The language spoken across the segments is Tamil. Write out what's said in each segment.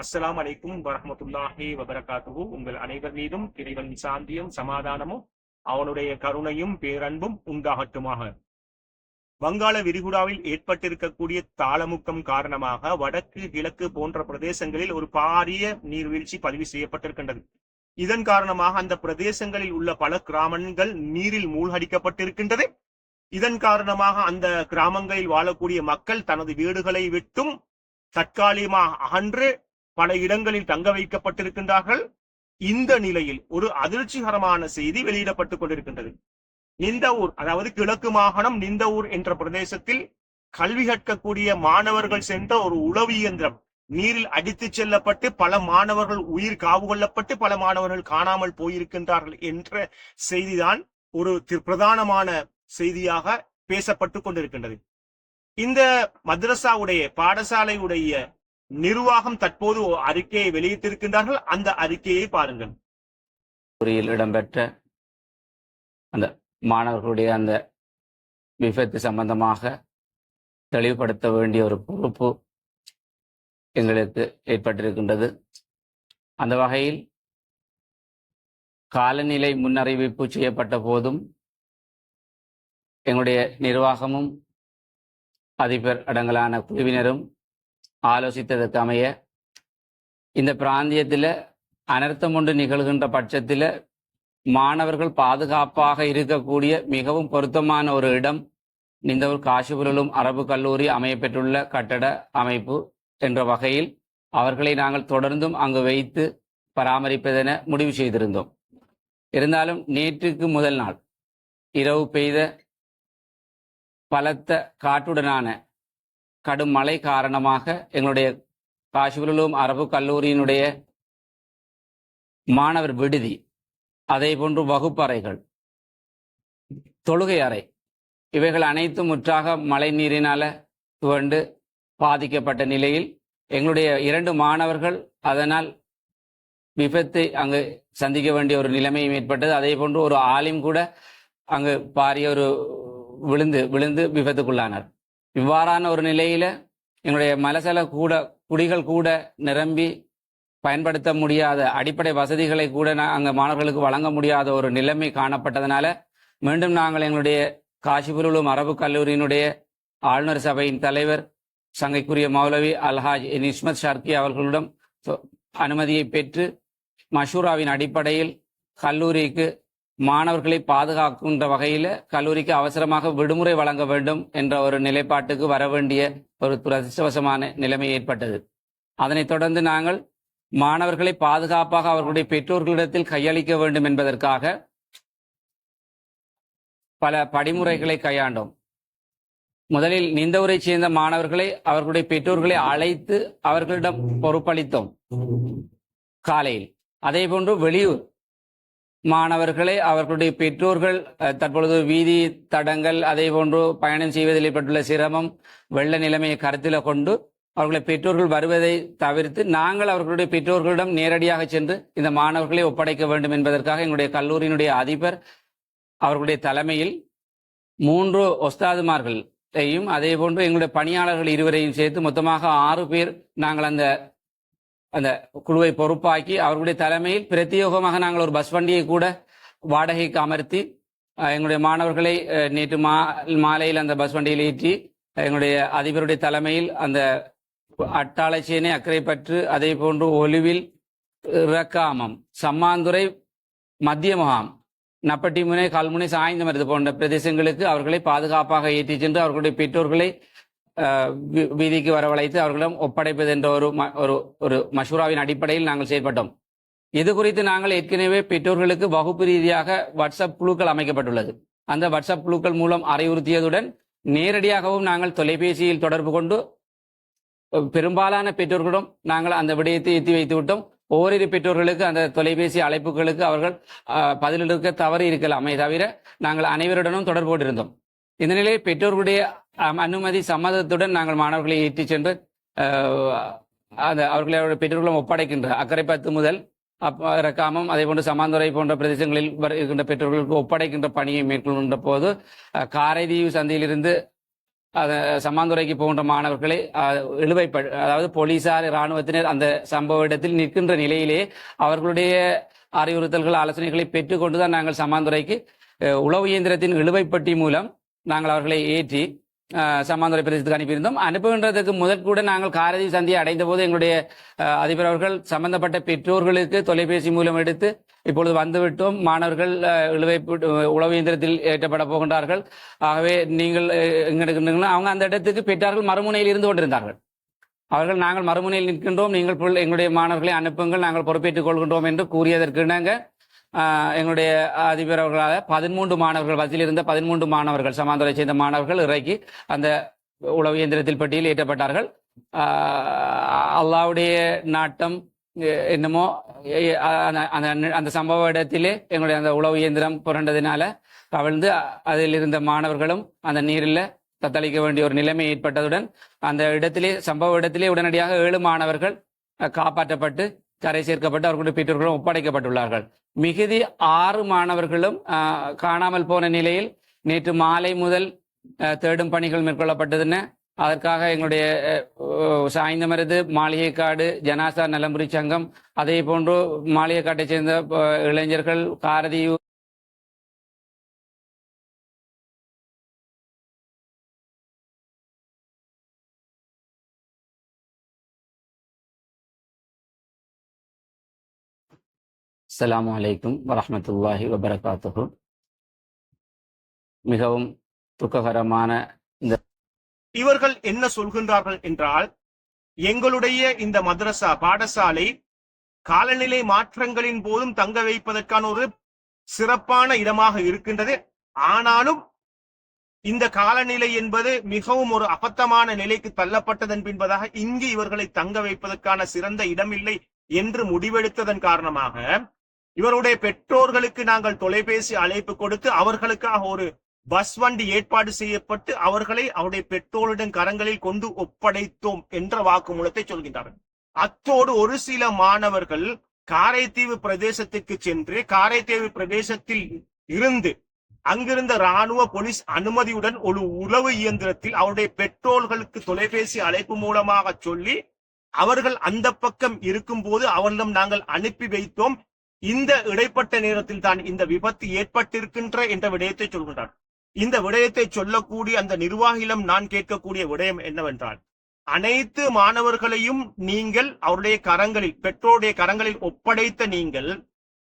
அஸ்லாம் அலைக்கும் வரமத்துல்லாஹி வபரகாத்துஹு. உங்கள் அனைவர் மீதும் இறைவன் சாந்தியும் சமாதானமும் அவனுடைய கருணையும் பேரன்பும் உண்டாகட்டுமாக. வங்காள விரிகுடாவில் ஏற்பட்டிருக்கக்கூடிய தாளமுக்கம் காரணமாக வடக்கு கிழக்கு போன்ற பிரதேசங்களில் ஒரு பாரிய நீர்வீழ்ச்சி பதிவு செய்யப்பட்டிருக்கின்றது. இதன் காரணமாக அந்த பிரதேசங்களில் உள்ள பல கிராமங்கள் நீரில் மூழ்கடிக்கப்பட்டிருக்கின்றது. இதன் காரணமாக அந்த கிராமங்களில் வாழக்கூடிய மக்கள் தனது வீடுகளை விட்டும் தற்காலிகமாக அகன்று பல இடங்களில் தங்க வைக்கப்பட்டிருக்கின்றார்கள். இந்த நிலையில் ஒரு அதிர்ச்சிகரமான செய்தி வெளியிடப்பட்டுக் கொண்டிருக்கின்றது. நிந்தவூர் அதாவது கிழக்கு மாகாணம் நிந்தவூர் என்ற பிரதேசத்தில் கல்வி கற்கக்கூடிய மாணவர்கள் சென்ற ஒரு உளவு இயந்திரம். நீரில் அடித்துச் செல்லப்பட்டு பல மாணவர்கள் உயிர் காவு கொள்ளப்பட்டு பல மாணவர்கள் காணாமல் போயிருக்கின்றார்கள் என்ற செய்திதான் ஒரு பிரதானமான செய்தியாக பேசப்பட்டு கொண்டிருக்கின்றது. இந்த மദ്രസാவுடைய பாடசாலையுடைய நிர்வாகம் தற்போது அறிக்கையை வெளியிட்டிருக்கின்றார்கள். அந்த அறிக்கையை பாருங்கள். பொறியில் இடம்பெற்ற அந்த மாணவர்களுடைய அந்த விபத்து சம்பந்தமாக தெளிவுபடுத்த வேண்டிய ஒரு பொறுப்பு எங்களுக்கு ஏற்பட்டிருக்கின்றது. அந்த வகையில் காலநிலை முன்னறிவிப்பு செய்யப்பட்ட போதும் எங்களுடைய நிர்வாகமும் அதிபர் அடங்கலான குழுவினரும் ஆலோசித்ததற்கு அமைய இந்த பிராந்தியத்தில் அனர்த்தம் ஒன்று நிகழ்கின்ற பட்சத்தில் மாணவர்கள் பாதுகாப்பாக இருக்கக்கூடிய மிகவும் பொருத்தமான ஒரு இடம் இந்த ஒரு காசிபுரலும் அரபு கல்லூரி அமையப்பெற்றுள்ள கட்டட அமைப்பு என்ற வகையில் அவர்களை நாங்கள் தொடர்ந்தும் அங்கு வைத்து பராமரிப்பதென முடிவு செய்திருந்தோம். இருந்தாலும் நேற்றுக்கு முதல் நாள் இரவு பெய்த பலத்த காற்றுடனான கடும் மழை காரணமாக எங்களுடைய காஷ்மீரிலும் அரபு கல்லூரியினுடைய மாணவர் விடுதி அதே போன்று வகுப்பறைகள் தொழுகை அறை இவைகள் அனைத்தும் முற்றாக மழை நீரினால துவண்டு பாதிக்கப்பட்ட நிலையில் எங்களுடைய இரண்டு மாணவர்கள் அதனால் விபத்தை அங்கு சந்திக்க வேண்டிய ஒரு நிலைமையும் ஏற்பட்டது. அதே போன்று ஒரு ஆலிம் கூட அங்கு பாரிய ஒரு விழுந்து விழுந்து விபத்துக்குள்ளானார். இவ்வாறான ஒரு நிலையில் எங்களுடைய மலசல கூட குடிகள் கூட நிரம்பி பயன்படுத்த முடியாத அடிப்படை வசதிகளை கூட நான் அங்கே மாணவர்களுக்கு வழங்க முடியாத ஒரு நிலைமை காணப்பட்டதனால மீண்டும் நாங்கள் எங்களுடைய காசிபுருளும் அரபு கல்லூரியினுடைய ஆளுநர் சபையின் தலைவர் சங்கைக்குரிய மௌலவி அல்ஹாஜ் நிஸ்மத் ஷார்கி அவர்களிடம் அனுமதியை பெற்று மஷூராவின் அடிப்படையில் கல்லூரிக்கு மாணவர்களை பாதுகாக்கின்ற வகையில் கல்லூரிக்கு அவசரமாக விடுமுறை வழங்க வேண்டும் என்ற ஒரு நிலைப்பாட்டுக்கு வர வேண்டிய ஒரு துரதிருஷ்டவசமான நிலைமை ஏற்பட்டது. அதனைத் தொடர்ந்து நாங்கள் மாணவர்களை பாதுகாப்பாக அவர்களுடைய பெற்றோர்களிடத்தில் கையளிக்க வேண்டும் என்பதற்காக பல படிமுறைகளை கையாண்டோம். முதலில் நிந்தவரை சேர்ந்த மாணவர்களை அவர்களுடைய பெற்றோர்களை அழைத்து அவர்களிடம் பொறுப்பளித்தோம். காலையில். அதே போன்று வெளியூர். மாணவர்களை அவர்களுடைய பெற்றோர்கள் தற்பொழுது வீதி தடங்கள் அதே போன்று பயணம் செய்வதில் ஏற்பட்டுள்ள சிரமம் வெள்ள நிலைமையை கருத்தில் கொண்டு அவர்களை பெற்றோர்கள் வருவதை தவிர்த்து நாங்கள் அவர்களுடைய பெற்றோர்களிடம் நேரடியாக சென்று இந்த மாணவர்களை ஒப்படைக்க வேண்டும் என்பதற்காக எங்களுடைய கல்லூரியினுடைய அதிபர் அவர்களுடைய தலைமையில் மூன்று ஒஸ்தாதுமார்களையும் அதே போன்று எங்களுடைய பணியாளர்கள் இருவரையும் சேர்த்து மொத்தமாக ஆறு பேர் நாங்கள் அந்த அந்த குழுவை பொறுப்பாக்கி அவர்களுடைய தலைமையில் பிரத்யேகமாக நாங்கள் ஒரு பஸ் வண்டியை கூட வாடகைக்கு அமர்த்தி எங்களுடைய மாணவர்களை நேற்று மா மாலையில் அந்த பஸ் வண்டியில் ஏற்றி எங்களுடைய அதிபருடைய தலைமையில் அந்த அட்டாளச்சேனை அக்கறைப்பற்று அதே போன்று ஒலுவில் இறக்காமம் சம்மாந்துறை மத்திய முகாம் நப்பட்டிமுனை கல்முனை சாய்ந்தமருது போன்ற பிரதேசங்களுக்கு அவர்களை பாதுகாப்பாக ஏற்றிச் சென்று அவர்களுடைய பெற்றோர்களை வீதிக்கு வரவழைத்து அவர்களிடம் ஒப்படைப்பது என்ற ஒரு ம- ஒரு ஒரு மஷூராவின் அடிப்படையில் நாங்கள் செயற்பட்டோம். இது குறித்து நாங்கள் ஏற்கனவே பெற்றோர்களுக்கு வகுப்பு ரீதியாக வாட்ஸ்அப் குழுக்கள் அமைக்கப்பட்டுள்ளது. அந்த வாட்ஸ்அப் குழுக்கள் மூலம் அறிவுறுத்தியதுடன் நேரடியாகவும் நாங்கள் தொலைபேசியில் தொடர்பு கொண்டு பெரும்பாலான பெற்றோர்களிடம் நாங்கள் அந்த விடயத்தை எத்தி வைத்து விட்டோம் ஓரிரு பெற்றோர்களுக்கு அந்த தொலைபேசி அழைப்புகளுக்கு அவர்கள் பதிலளிக்க தவறு இருக்கலாமே தவிர நாங்கள் அனைவருடனும் தொடர்பு கொண்டிருந்தோம். இந்த நிலையில் பெற்றோர்களுடைய அனுமதி சம்மதத்துடன் நாங்கள் மாணவர்களை ஏற்றிச் சென்று அஹ், அவர்களை அவருடைய பெற்றோர்களும் ஒப்படைக்கின்ற அக்கறை பத்து முதல் அப்ப ரக்காமம் அதே போன்று சமாந்துறை போன்ற பிரதேசங்களில் இருக்கின்ற பெற்றோர்களுக்கு ஒப்படைக்கின்ற பணியை மேற்கொள்கின்ற போது காரைதீவு சந்தையிலிருந்து அது சம்மாந்துறைக்கு போகின்ற மாணவர்களை அஹ், அதாவது போலீசார் இராணுவத்தினர் அந்த சம்பவ இடத்தில் நிற்கின்ற நிலையிலே அவர்களுடைய அறிவுறுத்தல்கள் ஆலோசனைகளை பெற்றுக்கொண்டுதான் நாங்கள் சமாந்துரைக்கு உளவு இயந்திரத்தின் இழுவைப்பட்டி மூலம் நாங்கள் அவர்களை ஏற்றி அஹ், பிரதேசத்துக்கு அனுப்பியிருந்தோம். அனுப்புகின்றதுக்கு முதல் கூட நாங்கள் காரதி சந்தியை அடைந்த போது எங்களுடைய அதிபர் அவர்கள் சம்பந்தப்பட்ட பெற்றோர்களுக்கு தொலைபேசி மூலம் எடுத்து இப்பொழுது வந்துவிட்டோம். மாணவர்கள் இழுவை உளவு இயந்திரத்தில் ஏற்றப்பட போகின்றார்கள். ஆகவே நீங்கள் அஹ், அவங்க அந்த இடத்துக்கு பெற்றார்கள் மறுமுனையில் இருந்து கொண்டிருந்தார்கள். அவர்கள் நாங்கள் மறுமுனையில் நிற்கின்றோம். நீங்கள் எங்களுடைய மாணவர்களை அனுப்புங்கள். நாங்கள் பொறுப்பேற்றுக் கொள்கின்றோம் என்று கூறியதற்கு இணங்க எங்களுடைய அதிபர் அவர்களாக பதிமூன்று மாணவர்கள் பஸ்ஸில் இருந்த பதிமூன்று மாணவர்கள் சமாந்தரை சேர்ந்த மாணவர்கள் இறக்கி அந்த உளவு இயந்திரத்தில் பட்டியல் ஏற்றப்பட்டார்கள். ஆஹ், அல்லாவுடைய நாட்டம் என்னமோ அந்த- அந்த அந்த சம்பவ இடத்திலே எங்களுடைய அந்த உளவு இயந்திரம் புரண்டதினால கவிழ்ந்து அதில் இருந்த மாணவர்களும் அந்த நீரில் தத்தளிக்க வேண்டிய ஒரு நிலைமை ஏற்பட்டதுடன் அந்த இடத்திலே சம்பவ இடத்திலே உடனடியாக ஏழு மாணவர்கள் காப்பாற்றப்பட்டு கரை சேர்க்கப்பட்டு அவர்களுடைய பெற்றோர்களும் ஒப்படைக்கப்பட்டுள்ளார்கள். மிகுதி ஆறு மாணவர்களும் காணாமல் போன நிலையில் நேற்று மாலை முதல் அஹ், தேடும் பணிகள் மேற்கொள்ளப்பட்டதுன்னு அதற்காக எங்களுடைய சாய்ந்தமருது மாளிகைக்காடு ஜனாசா நலம்புரி சங்கம் அதே போன்று மாளிகைக்காட்டைச் சேர்ந்த இளைஞர்கள் காரதியூர் அஸ்லாம் வலைக்கும் வரமத்துல்லாஹி வபரகாத்து மிகவும் துக்ககரமான இந்த இவர்கள் என்ன சொல்கின்றார்கள் என்றால் எங்களுடைய இந்த மதரசா பாடசாலை காலநிலை மாற்றங்களின் போதும் தங்க வைப்பதற்கான ஒரு சிறப்பான இடமாக இருக்கின்றது. ஆனாலும் இந்த காலநிலை என்பது மிகவும் ஒரு அபத்தமான நிலைக்கு தள்ளப்பட்டதன் பின்பதாக இங்கு இவர்களை தங்க வைப்பதற்கான சிறந்த இடம் இல்லை என்று முடிவெடுத்ததன் காரணமாக இவருடைய பெற்றோர்களுக்கு நாங்கள் தொலைபேசி அழைப்பு கொடுத்து அவர்களுக்காக ஒரு பஸ் வண்டி ஏற்பாடு செய்யப்பட்டு அவர்களை அவருடைய பெற்றோரிடம் கரங்களில் கொண்டு ஒப்படைத்தோம் என்ற வாக்குமூலத்தை சொல்கின்றார்கள். அத்தோடு ஒரு சில மாணவர்கள் காரைத்தீவு பிரதேசத்துக்கு சென்று காரைத்தீவு பிரதேசத்தில் இருந்து அங்கிருந்த ராணுவ போலீஸ் அனுமதியுடன் ஒரு உளவு இயந்திரத்தில் அவருடைய பெற்றோர்களுக்கு தொலைபேசி அழைப்பு மூலமாக சொல்லி அவர்கள் அந்த பக்கம் இருக்கும் போது அவர்களிடம் நாங்கள் அனுப்பி வைத்தோம். இந்த இடைப்பட்ட நேரத்தில் தான் இந்த விபத்து ஏற்பட்டிருக்கின்ற என்ற விடயத்தை சொல்கின்றார் இந்த விடயத்தை சொல்லக்கூடிய அந்த நிர்வாகியிடம் நான் கேட்கக்கூடிய விடயம் என்னவென்றால் அனைத்து மாணவர்களையும் நீங்கள் அவருடைய கரங்களில் பெற்றோருடைய கரங்களில் ஒப்படைத்த நீங்கள்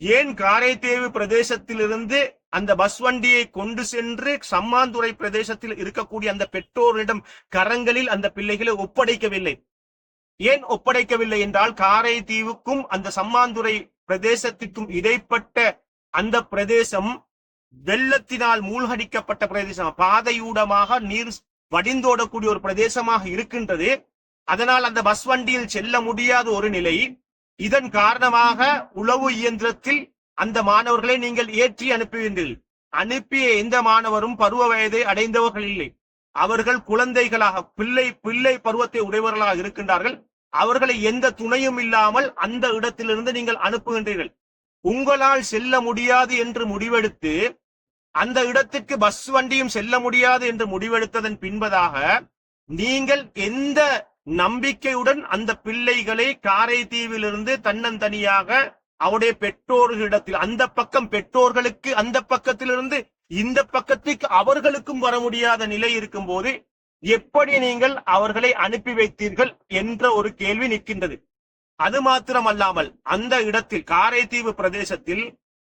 ஏன் காரைத்தேவு பிரதேசத்திலிருந்து அந்த பஸ் வண்டியை கொண்டு சென்று சம்மாந்துறை பிரதேசத்தில் இருக்கக்கூடிய அந்த பெற்றோரிடம் கரங்களில் அந்த பிள்ளைகளை ஒப்படைக்கவில்லை? ஏன் ஒப்படைக்கவில்லை என்றால் காரைதீவுக்கும் அந்த சம்மாந்துறை பிரதேசத்திற்கும் இடைப்பட்ட அந்த பிரதேசம் வெள்ளத்தினால் மூழ்கடிக்கப்பட்ட பிரதேசம். பாதையூடமாக நீர் வடிந்தோடக்கூடிய ஒரு பிரதேசமாக இருக்கின்றது. அதனால் அந்த பஸ் வண்டியில் செல்ல முடியாத ஒரு நிலை. இதன் காரணமாக உளவு இயந்திரத்தில் அந்த மாணவர்களை நீங்கள் ஏற்றி அனுப்புவீர்கள். அனுப்பிய எந்த மாணவரும் பருவ வயதை அடைந்தவர்கள் இல்லை. அவர்கள் குழந்தைகளாக பிள்ளை பிள்ளை பருவத்தை உடையவர்களாக இருக்கின்றார்கள். அவர்களை எந்த துணையும் இல்லாமல் அந்த இடத்திலிருந்து நீங்கள் அனுப்புகின்றீர்கள். உங்களால் செல்ல முடியாது என்று முடிவெடுத்து அந்த இடத்துக்கு பஸ் வண்டியும் செல்ல முடியாது என்று முடிவெடுத்ததன் பின்பதாக நீங்கள் எந்த நம்பிக்கையுடன் அந்த பிள்ளைகளை காரைதீவிலிருந்து தன்னந்தனியாக அவருடைய பெற்றோர்களிடத்தில் அந்த பக்கம் பெற்றோர்களுக்கு அந்த பக்கத்திலிருந்து இந்த பக்கத்துக்கு அவர்களுக்கும் வர முடியாத நிலை இருக்கும் போது எப்படி நீங்கள் அவர்களை அனுப்பி வைத்தீர்கள் என்ற ஒரு கேள்வி நிற்கின்றது. அது மாத்திரமல்லாமல் அந்த இடத்தில் காரைதீவு பிரதேசத்தில்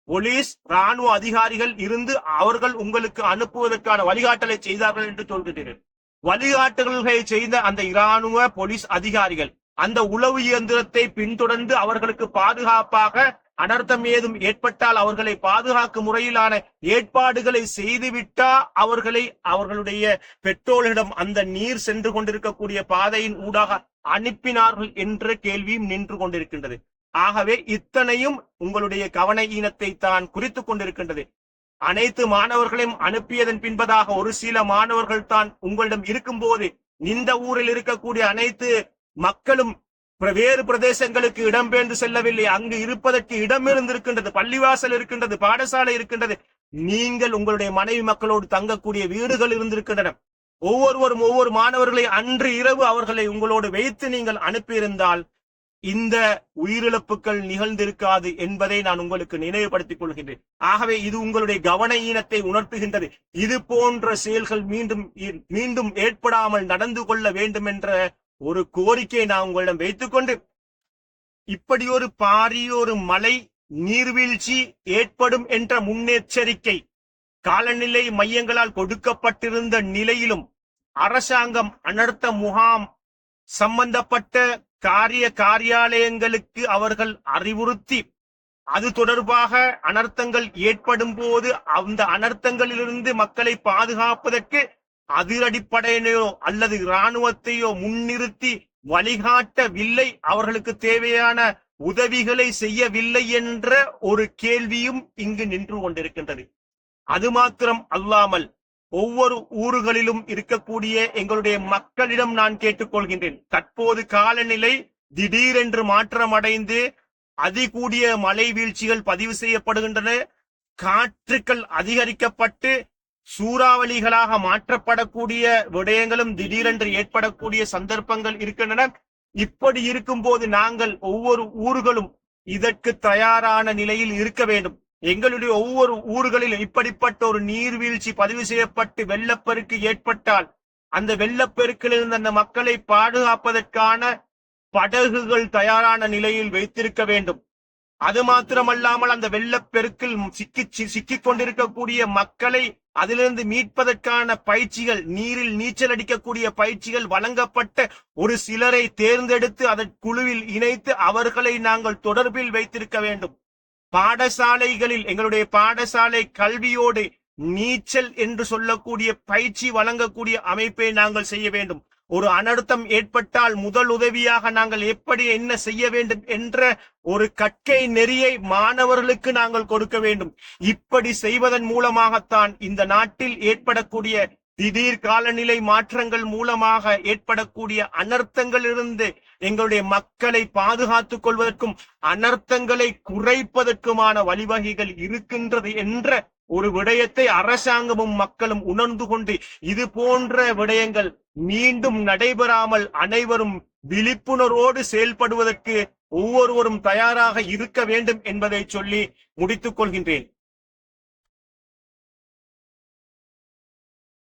போலீஸ் ராணுவ அதிகாரிகள் இருந்து அவர்கள் உங்களுக்கு அனுப்புவதற்கான வழிகாட்டலை செய்தார்கள் என்று சொல்கிறீர்கள் வழிகாட்டுதல்களை செய்த அந்த இராணுவ போலீஸ் அதிகாரிகள் அந்த உளவு இயந்திரத்தை பின்தொடர்ந்து அவர்களுக்கு பாதுகாப்பாக அனர்த்தம் ஏதும் ஏற்பட்டால் அவர்களை பாதுகாக்கும் முறையிலான ஏற்பாடுகளை செய்துவிட்டா அவர்களை அவர்களுடைய பெற்றோர்களிடம் அந்த நீர் சென்று கொண்டிருக்கக்கூடிய பாதையின் ஊடாக அனுப்பினார்கள் என்ற கேள்வியும் நின்று கொண்டிருக்கின்றது. ஆகவே இத்தனையும் உங்களுடைய கவன ஈனத்தை தான் குறித்து கொண்டிருக்கின்றது. அனைத்து மாணவர்களையும் அனுப்பியதன் பின்பதாக ஒரு சில மாணவர்கள் தான் உங்களிடம் இருக்கும்போது இந்த ஊரில் இருக்கக்கூடிய அனைத்து மக்களும் வேறு பிரதேசங்களுக்கு இடம்பெயர்ந்து செல்லவில்லை. அங்கு இருப்பதற்கு இடம் இருந்திருக்கின்றது பள்ளிவாசல் இருக்கின்றது பாடசாலை இருக்கின்றது. நீங்கள் உங்களுடைய மனைவி மக்களோடு தங்கக்கூடிய வீடுகள் இருந்திருக்கின்றன. ஒவ்வொருவரும் ஒவ்வொரு மாணவர்களை அன்று இரவு அவர்களை உங்களோடு வைத்து நீங்கள் அனுப்பியிருந்தால் இந்த உயிரிழப்புகள் நிகழ்ந்திருக்காது என்பதை நான் உங்களுக்கு நினைவுபடுத்திக் கொள்கின்றேன். ஆகவே இது உங்களுடைய கவன ஈனத்தை உணர்த்துகின்றது. இது போன்ற செயல்கள் மீண்டும் மீண்டும் ஏற்படாமல் நடந்து கொள்ள வேண்டும் என்ற ஒரு கோரிக்கையை நான் உங்களிடம் வைத்துக்கொண்டு இப்படி ஒரு பாரியொரு மலை நீர்வீழ்ச்சி ஏற்படும் என்ற முன்னெச்சரிக்கை காலநிலை மையங்களால் கொடுக்கப்பட்டிருந்த நிலையிலும் அரசாங்கம் அனர்த்த முகாம் சம்பந்தப்பட்ட காரிய காரியாலயங்களுக்கு அவர்கள் அறிவுறுத்தி அது தொடர்பாக அனர்த்தங்கள் ஏற்படும் போது அந்த அனர்த்தங்களிலிருந்து மக்களை பாதுகாப்பதற்கு அதிரடிப்படையினையோ அல்லது இராணுவத்தையோ முன்னிறுத்தி வழிகாட்டவில்லை அவர்களுக்கு தேவையான உதவிகளை செய்யவில்லை என்ற ஒரு கேள்வியும் இங்கு நின்று கொண்டிருக்கின்றது. அது மாத்திரம் அல்லாமல் ஒவ்வொரு ஊர்களிலும் இருக்கக்கூடிய எங்களுடைய மக்களிடம் நான் கேட்டுக்கொள்கின்றேன். தற்போது காலநிலை திடீரென்று மாற்றமடைந்து அதிகூடிய மழை வீழ்ச்சிகள் பதிவு செய்யப்படுகின்றன. காற்றுக்கள் அதிகரிக்கப்பட்டு சூறாவளிகளாக மாற்றப்படக்கூடிய விடயங்களும் திடீரென்று ஏற்படக்கூடிய சந்தர்ப்பங்கள் இருக்கின்றன. இப்படி இருக்கும்போது நாங்கள் ஒவ்வொரு ஊர்களும் இதற்கு தயாரான நிலையில் இருக்க வேண்டும். எங்களுடைய ஒவ்வொரு ஊர்களிலும் இப்படிப்பட்ட ஒரு நீர்வீழ்ச்சி பதிவு செய்யப்பட்டு வெள்ளப்பெருக்கு ஏற்பட்டால் அந்த வெள்ளப்பெருக்கிலிருந்து அந்த மக்களை பாதுகாப்பதற்கான படகுகள் தயாரான நிலையில் வைத்திருக்க வேண்டும். அது மாத்திரமல்லாமல் அந்த வெள்ளப்பெருக்கில் சிக்கி சிக்கிக் கொண்டிருக்கக்கூடிய மக்களை அதிலிருந்து மீட்பதற்கான பயிற்சிகள் நீரில் நீச்சல் அடிக்கக்கூடிய பயிற்சிகள் வழங்கப்பட்ட ஒரு சிலரை தேர்ந்தெடுத்து அதற்குழுவில் இணைத்து அவர்களை நாங்கள் தொடர்பில் வைத்திருக்க வேண்டும். பாடசாலைகளில் எங்களுடைய பாடசாலை கல்வியோடு நீச்சல் என்று சொல்லக்கூடிய பயிற்சி வழங்கக்கூடிய அமைப்பை நாங்கள் செய்ய வேண்டும். ஒரு அனர்த்தம் ஏற்பட்டால் முதல் உதவியாக நாங்கள் எப்படி என்ன செய்ய வேண்டும் என்ற ஒரு கற்கை நெறியை மாணவர்களுக்கு நாங்கள் கொடுக்க வேண்டும். இப்படி செய்வதன் மூலமாகத்தான் இந்த நாட்டில் ஏற்படக்கூடிய திடீர் காலநிலை மாற்றங்கள் மூலமாக ஏற்படக்கூடிய அனர்த்தங்களிலிருந்து எங்களுடைய மக்களை பாதுகாத்துக் கொள்வதற்கும் அனர்த்தங்களை குறைப்பதற்குமான வழிவகைகள் இருக்கின்றது என்ற ஒரு விடயத்தை அரசாங்கமும் மக்களும் உணர்ந்து கொண்டு இது போன்ற விடயங்கள் மீண்டும் நடைபெறாமல் அனைவரும் விழிப்புணர்வோடு செயல்படுவதற்கு ஒவ்வொருவரும் தயாராக இருக்க வேண்டும் என்பதை சொல்லி முடித்துக் கொள்கின்றேன்.